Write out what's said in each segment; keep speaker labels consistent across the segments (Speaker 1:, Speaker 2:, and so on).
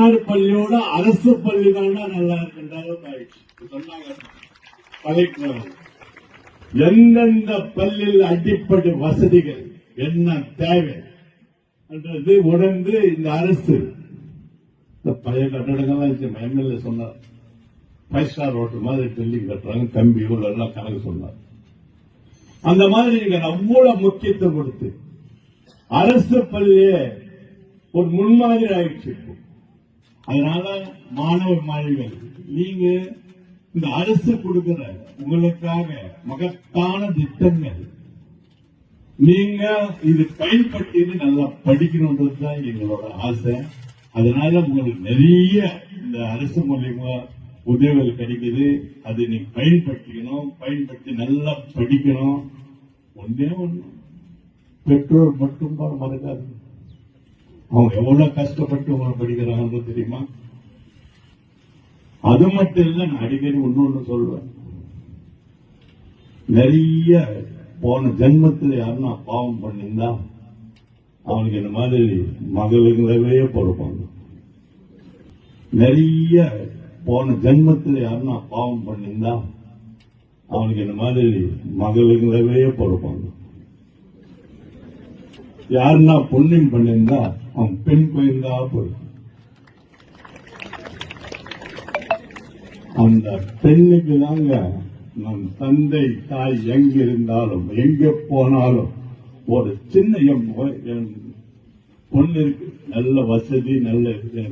Speaker 1: தனியார் பள்ளியோட அரசு பள்ளி தானா நல்லா இருக்கின்ற அளவுக்கு ஆயிடுச்சு சொன்னாங்க. கலெக்டர் எந்தெந்த பள்ளியில் அடிப்படை வசதிகள்? என்ன தேவை? என்றது உணர்ந்து இந்த அரசு. இந்த பழைய கட்டடங்கள்லாம் எம்எல்ஏ சொன்னார். ஃபைவ் ஸ்டார் ஹோட்டல் மாதிரி பில்டிங் கட்டுறாங்க. கம்பி எல்லாம் கணக்கு சொன்னார். அந்த மாதிரி நீங்க அவ்வளவு முக்கியத்துவம் கொடுத்து அரசு பள்ளியே ஒரு முன்மாதிரி ஆயிடுச்சு அதனால மாணவ மாணவிகள் நீங்க இந்த அரசு கொடுக்கிற உங்களுக்காக மகத்தான திட்டங்கள் நீங்க இது பயன்படுத்தி நல்லா படிக்கணும்ன்றதுதான் எங்களோட ஆசை. அதனால உங்களுக்கு நிறைய இந்த அரசு மூலியமா உதவிகள் கிடைக்குது. அதை நீங்க பயன்படுத்திக்கணும் பயன்படுத்தி நல்லா படிக்கணும். ஒன்றே ஒண்ணு பெற்றோர் மட்டும் தான் மறக்காது அவங்க எவ்வளவு கஷ்டப்பட்டு அவங்க படிக்கிறாங்கன்னு தெரியுமா? அது மட்டும் இல்ல நான் அடிக்கடி ஒன்னு சொல்வேன் நிறைய போன ஜென்மத்தில் யாருன்னா பாவம் பண்ணியிருந்தா அவனுக்கு இந்த மாதிரி மகளுங்களவே பொறுப்பாங்க நிறைய போன ஜென்மத்தில் யாருன்னா பாவம் பண்ணியிருந்தா அவனுக்கு இந்த மாதிரி மகளுங்களவே பொறுப்பாங்க யாருன்னா பொண்ணின் பண்ணியிருந்தா அவன் பெண் கோயிந்தா பொருள். அந்த பெண்ணுக்கு தாங்க நம் தந்தை தாய் எங்க இருந்தாலும் எங்க போனாலும் ஒரு சின்ன என் பொண்ணு இருக்கு. நல்ல வசதி நல்ல இது.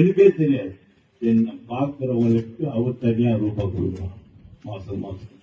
Speaker 1: எனக்கே தெரியாது. என்ன பாக்குறவங்களுக்கு அவர் தனியா ரூபாய் கொடுக்குறான். மாசம் மாசம்.